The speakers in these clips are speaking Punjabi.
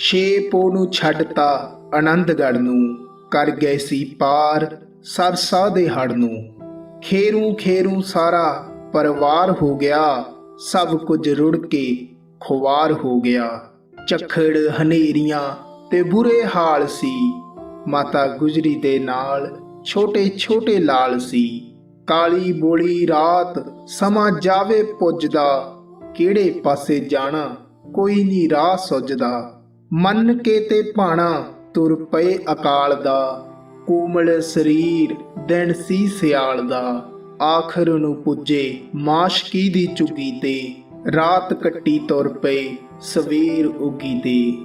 ਛੇ ਪੋ ਨੂੰ ਛੱਡਤਾ ਆਨੰਦਗੜ ਨੂੰ, ਕਰ ਗਏ ਸੀ ਪਾਰ ਸਰਸਾ ਦੇ ਹੜ ਨੂੰ। ਖੇਰੂ ਖੇਰੂ ਸਾਰਾ ਪਰਿਵਾਰ ਹੋ ਗਿਆ, ਸਭ ਕੁਝ ਰੁੜ ਕੇ ਖੁਵਾਰ ਹੋ ਗਿਆ। ਝੱਖੜ ਹਨੇਰੀਆਂ ਤੇ ਬੁਰੇ ਹਾਲ ਸੀ, ਮਾਤਾ ਗੁਜਰੀ ਦੇ ਨਾਲ ਛੋਟੇ ਛੋਟੇ ਲਾਲ ਸੀ। ਕਾਲੀ ਬੋਲੀ ਰਾਤ ਸਮਾਂ ਜਾਵੇ ਪੁੱਜਦਾ, ਕਿਹੜੇ ਪਾਸੇ ਜਾਣਾ ਕੋਈ ਨਹੀਂ ਰਾਹ ਸੁੱਜਦਾ ਮੰਨ ਕੇ ਤੇ ਭਾਣਾ ਤੁਰ ਪਏ ਅਕਾਲ ਦਾ, ਕੋਮਲ ਸਰੀਰ ਦਿਨ ਸੀ ਸਿਆਲ ਦਾ। ਆਖਰ ਨੂੰ ਪੁੱਜੇ ਮਾਸ਼ਕੀ ਦੀ ਚੁਗੀ ਤੇ, ਰਾਤ ਕੱਟੀ ਤੁਰ ਪਏ ਸਵੇਰ ਉਗੀ ਤੇ।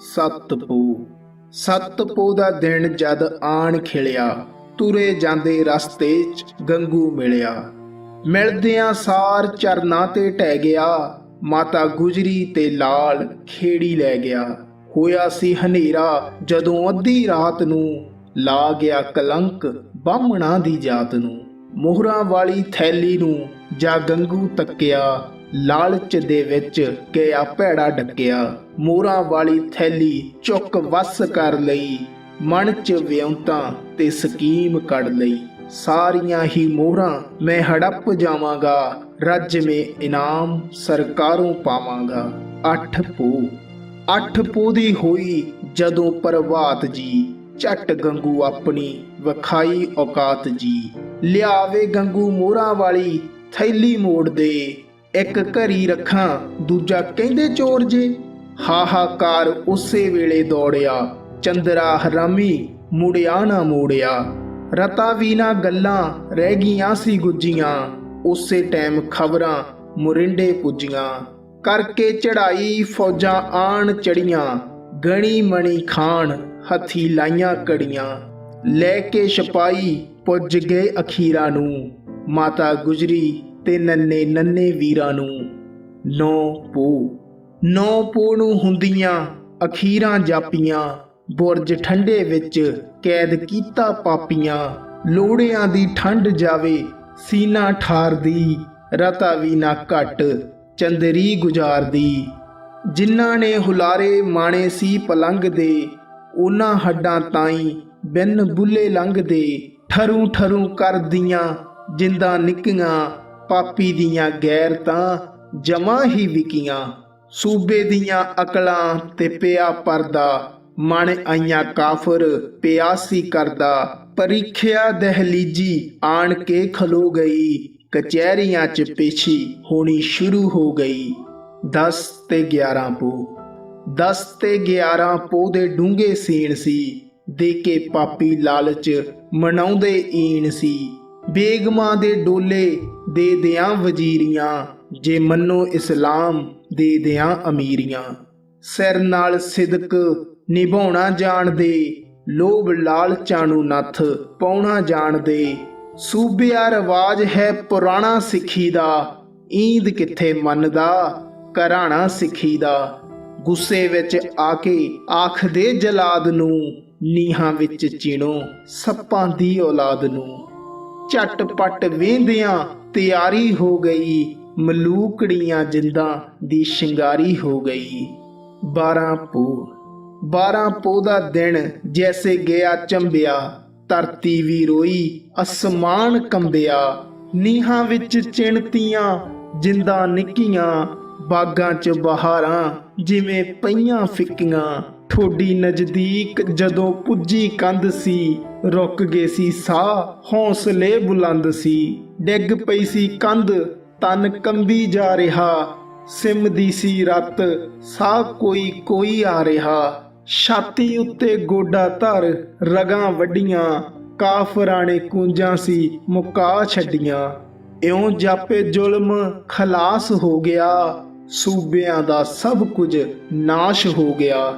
ਸਤਪੂ ਸਤਪੂ ਦਾ ਦਿਨ ਜਦ ਆਣ ਖਿਲਿਆ, ਤੁਰੇ ਜਾਂਦੇ ਰਸਤੇ 'ਚ ਗੰਗੂ ਮਿਲਿਆ। ਮਿਲਦਿਆਂ ਸਾਰ ਚਰਨਾਂ ਤੇ ਟਹਿ ਗਿਆ ਮਾਤਾ ਗੁਜਰੀ ਤੇ ਲਾਲ ਖੇੜੀ ਲੈ ਗਿਆ। ਹੋਇਆ ਸੀ ਹਨੇਰਾ, ਜਦੋਂ ਅੱਧੀ ਰਾਤ ਨੂੰ ਲਾ ਗਿਆ ਕਲੰਕ ਬਾਹਮਣਾ ਦੀ ਜਾਤ ਨੂੰ। ਮੋਹਰਾਂ ਵਾਲੀ ਥੈਲੀ ਨੂੰ ਜਾ ਗੰਗੂ ਤੱਕਿਆ, ਲਾਲਚ ਦੇ ਵਿੱਚ ਗਿਆ ਭੈੜਾ ਡੱਕਿਆ। ਮੋਹਰਾਂ ਵਾਲੀ ਥੈਲੀ ਚੁੱਕ ਵਸ ਕਰ ਲਈ, ਮਨ ਚ ਵਿਉਂਤਾਂ ਤੇ ਸਕੀਮ ਕੱਢ ਲਈ। ਸਾਰੀਆਂ ਹੀ ਮੋਹਰਾਂ, ਮੈਂ ਹੜੱਪ ਜਾਵਾਂਗਾ ਰੱਜ ਮੇ ਇਨਾਮ ਸਰਕਾਰੋਂ ਪਾਵਾਂਗਾ ਅੱਠ ਪੂ। ਅੱਠ ਪੂ ਦੀ ਹੋਈ ਜਦੋਂ ਪ੍ਰਭਾਤ ਜੀ, ਝਟ ਗੰਗੂ ਆਪਣੀ ਵਖਾਈ ਔਕਾਤ ਜੀ। ਲਿਆਵੇ ਗੰਗੂ ਮੋਹਰਾਂ ਵਾਲੀ ਥੈਲੀ ਮੋੜ ਦੇ, ਇੱਕ ਘਰੀ ਰੱਖਾਂ ਦੂਜਾ ਕਹਿੰਦੇ ਚੋਰ ਜੇ। ਹਾਹਾਕਾਰ ਉਸੇ ਵੇਲੇ ਦੌੜਿਆ, ਚੰਦਰਾ ਹਰਾਮੀ ਮੁੜਿਆ ਨਾ ਮੋੜਿਆ। ਰਤਾ ਵੀ ਨਾ ਗੱਲਾਂ ਰਹਿ ਗਈਆਂ ਸੀ ਗੁੱਜੀਆਂ। ਉਸੇ ਟਾਈਮ ਖਬਰਾਂ ਮੁਰਿੰਡੇ ਪੁੱਜੀਆਂ। ਕਰਕੇ ਚੜਾਈ ਫੌਜਾਂ ਆਣ ਚੜੀਆਂ ਗਣੀ ਮਣੀ ਖਾਨ ਹੱਥੀ ਲਾਈਆਂ ਕੜੀਆਂ। ਲੈ ਕੇ ਛਪਾਈ ਪੁੱਜ ਗਏ ਅਖੀਰਾਂ ਨੂੰ, ਮਾਤਾ ਗੁਜਰੀ ਤੇ ਨੰਨੇ ਨੰਨੇ ਵੀਰਾਂ ਨੂੰ। ਨੌ ਪੂ। ਨੌ ਪੂ ਨੂੰ ਹੁੰਦੀਆਂ ਅਖੀਰਾਂ ਜਾਪੀਆਂ, ਬੁਰਜ ਠੰਡੇ ਵਿੱਚ ਕੈਦ ਕੀਤਾ ਪਾਪੀਆਂ। ਲੋੜਿਆਂ ਦੀ ਠੰਡ ਜਾਵੇ ਸੀਨਾ ਠਾਰਦੀ ਰਤਾ ਵੀ ਨਾ ਘਟ, ਚੰਦਰੀ ਗੁਜ਼ਾਰਦੀ ਜਿਨ੍ਹਾਂ ਨੇ ਹੁਲਾਰੇ ਮਾਣੇ ਸੀ ਪਲੰਗ ਦੇ, ਉਹਨਾਂ ਹੱਡਾਂ ਤਾਈ ਬਿਨ ਬੁੱਲੇ ਲੰਘਦੇ ਠਰੂ ਠਰੂ ਕਰਦੀਆਂ ਜਿੰਦਾ ਨਿੱਕੀਆਂ, ਪਾਪੀ ਦੀਆਂ ਗੈਰ ਤਾਂ ਜਮਾ ਹੀ ਵਿਕੀਆਂ। ਸੂਬੇ ਦੀਆਂ ਅਕਲਾਂ ਤੇ ਪਿਆ ਪਰਦਾ ਮਨ ਆਈਆਂ ਕਾਫਰ ਪਿਆਸੀ ਕਰਦਾ, ਪਰੀਖਿਆ ਦਹਲੀਜੀ ਆਣ ਕੇ ਖਲੋ ਗਈ, ਕਚਹਿਰੀਆਂ 'ਚ ਪੇਸ਼ੀ ਹੋਣੀ ਸ਼ੁਰੂ ਹੋ ਗਈ। 10 ਤੇ 11 ਪੋ। 10 ਤੇ 11 ਪੋ ਦੇ ਡੂੰਘੇ ਸੀਣ ਸੀ ਦੇ ਕੇ ਪਾਪੀ ਲਾਲਚ ਮਨਾਉਂਦੇ ਈਣ ਸੀ। ਬੇਗਮਾਂ ਦੇ ਡੋਲੇ ਦੇ ਦਿਆਂ ਵਜ਼ੀਰੀਆਂ, ਜੇ ਮੰਨੋ ਇਸਲਾਮ ਦੇ ਦਿਆਂ ਅਮੀਰੀਆਂ। ਸਿਰ ਨਾਲ ਸਿਦਕ ਨਿਭਾਉਣਾ ਜਾਣਦੇ ਲੋਭ ਲਾਲਚਾਂ ਨੂੰ ਨੱਥ ਪਾਉਣਾ ਜਾਣਦੇ ਸੂਬਿਆ ਰਿਵਾਜ ਹੈ ਪੁਰਾਣਾ ਸਿੱਖੀ ਦਾ, ਈਦ ਕਿੱਥੇ ਮੰਨਦਾ, ਘਰਾਣਾ ਸਿੱਖੀ ਦਾ। ਗੁੱਸੇ ਵਿੱਚ ਆ ਕੇ ਆਖਦੇ ਜਲਾਦ ਨੂੰ, ਨੀਹਾਂ ਵਿੱਚ ਚਿਣੋ ਸੱਪਾਂ ਦੀ ਔਲਾਦ ਨੂੰ। ਝਟਪਟ ਵੇਂਦਿਆਂ ਤਿਆਰੀ ਹੋ ਗਈ, ਮਲੂਕੜੀਆਂ ਜਿੰਦਾਂ ਦੀ ਸ਼ਿੰਗਾਰੀ ਹੋ ਗਈ। 12 ਪੋ 12 ਪੋ ਦਿਨ ਜੈਸੇ ਗਿਆ ਚੰਬਿਆ, ਧਰਤੀ ਵੀ ਰੋਈ, ਅਸਮਾਨ ਕੰਬਿਆ। ਨੀਹਾਂ ਵਿੱਚ ਚਿਣਤੀਆਂ, ਜਿੰਦਾਂ ਨਿੱਕੀਆਂ, ਬਾਗਾਂ 'ਚ ਬਹਾਰਾਂ, ਜਿਵੇਂ ਪਈਆਂ ਫਿੱਕੀਆਂ। ਠੋਡੀ ਨਜ਼ਦੀਕ ਜਦੋਂ ਪੁੱਜੀ ਕੰਧ ਸੀ, ਰੁਕ ਗਏ ਸੀ ਸਾਹ, ਹੌਸਲੇ ਬੁਲੰਦ ਸੀ। ਡਿੱਗ ਪਈ ਸੀ ਕੰਧ, ਤਨ ਕੰਬੀ ਜਾ ਰਿਹਾ। ਸਿਮਦੀ ਸੀ ਰਤ, ਸਾਹ ਕੋਈ ਕੋਈ ਆ ਰਿਹਾ। ਛਾਤੀ ਉੱਤੇ ਗੋਡਾ ਧਰ, ਰਗਾਂ ਵੱਡੀਆਂ ਕਾਫਰਾਂ ਨੇ ਕੁੰਜਾਂ ਸੀ ਮੁਕਾ ਛੱਡੀਆਂ। ਇਉਂ ਜਾਪੇ ਜ਼ੁਲਮ ਖਲਾਸ ਹੋ ਗਿਆ, ਸੂਬਿਆਂ ਦਾ ਸਭ ਕੁਝ ਨਾਸ਼ ਹੋ ਗਿਆ।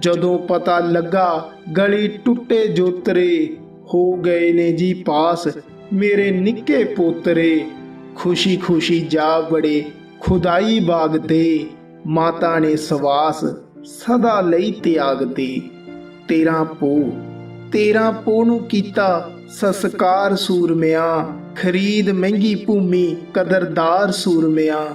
ਜਦੋਂ ਪਤਾ ਲੱਗਾ ਗਲੀ ਟੁੱਟੇ ਜੋਤਰੇ, ਹੋ ਗਏ ਨੇ ਜੀ ਪਾਸ ਮੇਰੇ ਨਿੱਕੇ ਪੋਤਰੇ। ਖੁਸ਼ੀ ਖੁਸ਼ੀ ਜਾ ਬੜੇ ਖੁਦਾਈ ਬਾਗ ਤੇ, ਮਾਤਾ ਨੇ ਸਵਾਸ ਸਦਾ ਲਈ ਤਿਆਗ ਤੇ ਤੇਰਾ ਪੋ ਤੇਰਾ ਪੋ ਨੂੰ ਕੀਤਾ ਸੰਸਕਾਰ ਸੂਰਮਿਆਂ, ਖਰੀਦ ਮਹਿੰਗੀ ਭੂਮੀ, ਕਦਰਦਾਰ ਸੂਰਮਿਆਂ।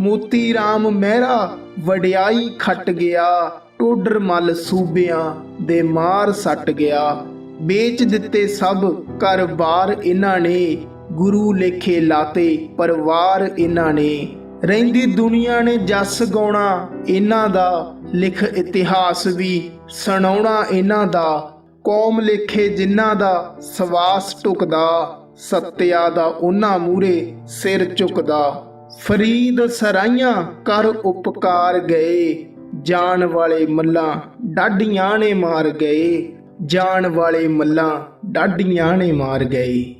ਮੋਤੀ RAM ਮਹਿਰਾ, ਵਡਿਆਈ ਖੱਟ ਗਿਆ, ਟੋਡਰ ਮੱਲ ਸੂਬਿਆਂ ਦੇ ਮਾਰ ਸੱਟ ਗਿਆ। ਵੇਚ ਦਿੱਤੇ ਸਭ ਘਰ-ਬਾਰ ਇਹਨਾਂ ਨੇ, ਗੁਰੂ ਲੇਖੇ ਲਾਤੇ ਪਰਿਵਾਰ ਇਹਨਾਂ ਨੇ। ਰਹਿੰਦੀ ਦੁਨੀਆ ਨੇ ਜਸ ਗਾਉਣਾ ਇਹਨਾਂ ਦਾ ਲਿਖ ਇਤਿਹਾਸ ਵੀ ਸੁਣਾਉਣਾ ਇਹਨਾਂ ਦਾ, ਕੌਮ ਲੇਖੇ ਜਿਨ੍ਹਾਂ ਦਾ ਸਵਾਸ ਟੁਕਦਾ, ਸੱਤਿਆ ਦਾ ਉਹਨਾਂ ਮੂਰੇ ਸਿਰ ਝੁਕਦਾ ਫਰੀਦ ਸਰਾਈਆਂ ਕਰ ਉਪਕਾਰ ਗਏ, ਜਾਣ ਵਾਲੇ ਮੱਲਾਂ ਡਾਡੀਆਂ ਨੇ ਮਾਰ ਗਏ, ਜਾਣ ਵਾਲੇ ਮੱਲਾਂ ਡਾਡੀਆਂ ਨੇ ਮਾਰ ਗਏ।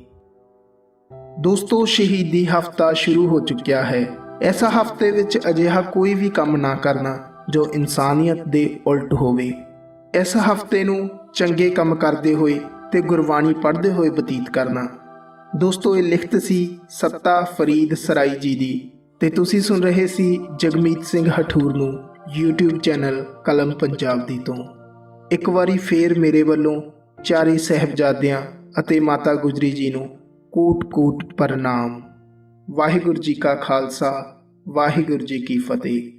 ਦੋਸਤੋ, ਸ਼ਹੀਦੀ ਹਫਤਾ ਸ਼ੁਰੂ ਹੋ ਚੁੱਕਿਆ ਹੈ। ਇਸ ਹਫ਼ਤੇ ਵਿੱਚ ਅਜਿਹਾ ਕੋਈ ਵੀ ਕੰਮ ਨਾ ਕਰਨਾ। ਜੋ ਇਨਸਾਨੀਅਤ ਦੇ ਉਲਟ ਹੋਵੇ। ਇਸ ਹਫ਼ਤੇ ਨੂੰ ਚੰਗੇ ਕੰਮ ਕਰਦੇ ਹੋਏ ਤੇ ਗੁਰਬਾਣੀ ਪੜ੍ਹਦੇ ਹੋਏ ਬਤੀਤ ਕਰਨਾ। ਦੋਸਤੋ, ਇਹ ਲਿਖਤ ਸੀ ਸੱਤਾ ਫਰੀਦ ਸਰਾਈ ਜੀ ਦੀ ਤੇ ਤੁਸੀਂ ਸੁਣ ਰਹੇ ਸੀ ਜਗਮੀਤ ਸਿੰਘ ਹਠੂਰ ਨੂੰ YouTube ਚੈਨਲ ਕਲਮ ਪੰਜਾਬ ਦੀ ਤੋਂ। ਇੱਕ ਵਾਰੀ ਫੇਰ ਮੇਰੇ ਵੱਲੋਂ ਚਾਰੇ ਸਹਿਬਜ਼ਾਦਿਆਂ ਅਤੇ ਮਾਤਾ ਗੁਜਰੀ ਜੀ ਨੂੰ ਕੋਟ-ਕੋਟ ਪ੍ਰਣਾਮ ਵਾਹਿਗੁਰੂ ਜੀ ਕਾ ਖਾਲਸਾ, ਵਾਹਿਗੁਰੂ ਜੀ ਕੀ ਫਤਿਹ।